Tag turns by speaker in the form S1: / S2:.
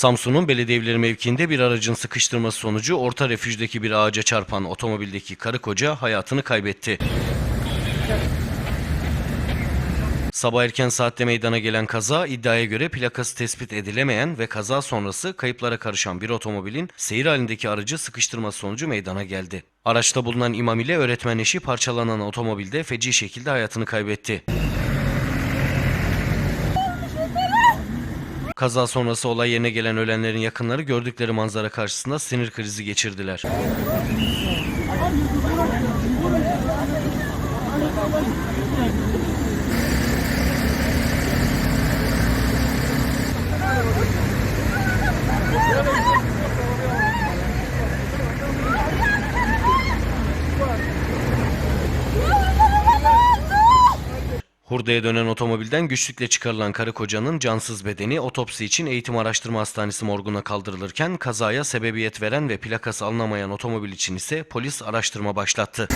S1: Samsun'un belediyeleri mevkiinde bir aracın sıkıştırması sonucu orta refüjdeki bir ağaca çarpan otomobildeki karı koca hayatını kaybetti. Sabah erken saatte meydana gelen kaza iddiaya göre plakası tespit edilemeyen ve kaza sonrası kayıplara karışan bir otomobilin seyir halindeki aracı sıkıştırması sonucu meydana geldi. Araçta bulunan imam ile öğretmen eşi parçalanan otomobilde feci şekilde hayatını kaybetti. Kaza sonrası olay yerine gelen ölenlerin yakınları gördükleri manzara karşısında sinir krizi geçirdiler. Hurdaya dönen otomobilden güçlükle çıkarılan karı kocanın cansız bedeni otopsi için Eğitim Araştırma Hastanesi morguna kaldırılırken kazaya sebebiyet veren ve plakası alınamayan otomobil için ise polis araştırma başlattı.